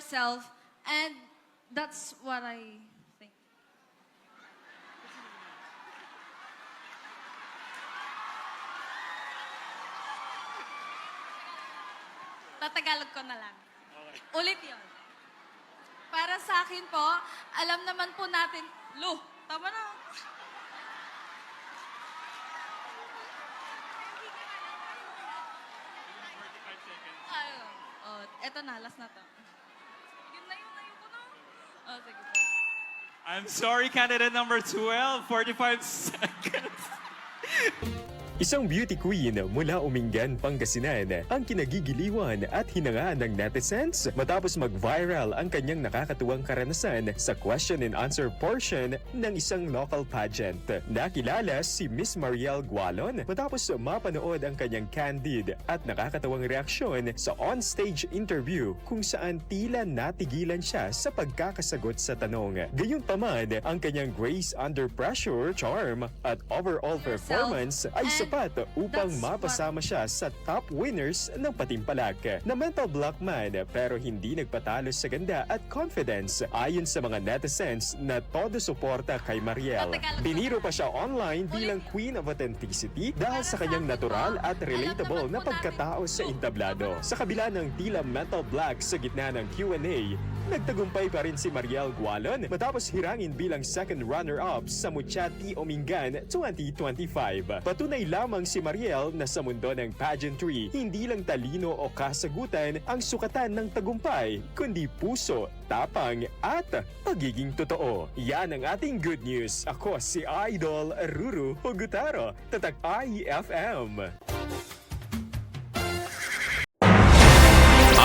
yourself, and that's what I think. Tatagalog ko na lang. Ulit yon. Para sa akin po, alam naman po natin, Lo, tama na. Ayun. Oh, eto na, last na to. I'm sorry, candidate number 12, 45 seconds. Isang beauty queen mula Umingan, Pangasinan ang kinagigiliwan at hinangaan ng netizens matapos mag-viral ang kanyang nakakatuwang karanasan sa question and answer portion ng isang local pageant. Nakilala si Miss Mariel Gualon matapos mapanood ang kanyang candid at nakakatawang reaksyon sa on-stage interview kung saan tila natigilan siya sa pagkakasagot sa tanong. Gayunpaman, ang kanyang grace under pressure, charm at overall performance ay And sapat upang that's mapasama siya sa top winners ng Patimpalak. Na mental block man pero hindi nagpatalo sa ganda at confidence ayon sa mga netizens na todo suporta kay Mariel. Biniro pa siya online bilang queen of authenticity dahil sa kanyang natural at relatable na pagkatao sa entablado. Sa kabila ng tila mental block sa gitna ng Q&A, nagtagumpay pa rin si Mariel Gualon matapos hirangin bilang second runner-up sa Muchati Omingan 2025. Patunay lamang si Mariel na sa mundo ng pageantry, hindi lang talino o kasagutan ang sukatan ng tagumpay, kundi puso, tapang at pagiging totoo. Yan ang ating good news. Ako si Idol Ruru Hugutaro, Tatak IFM.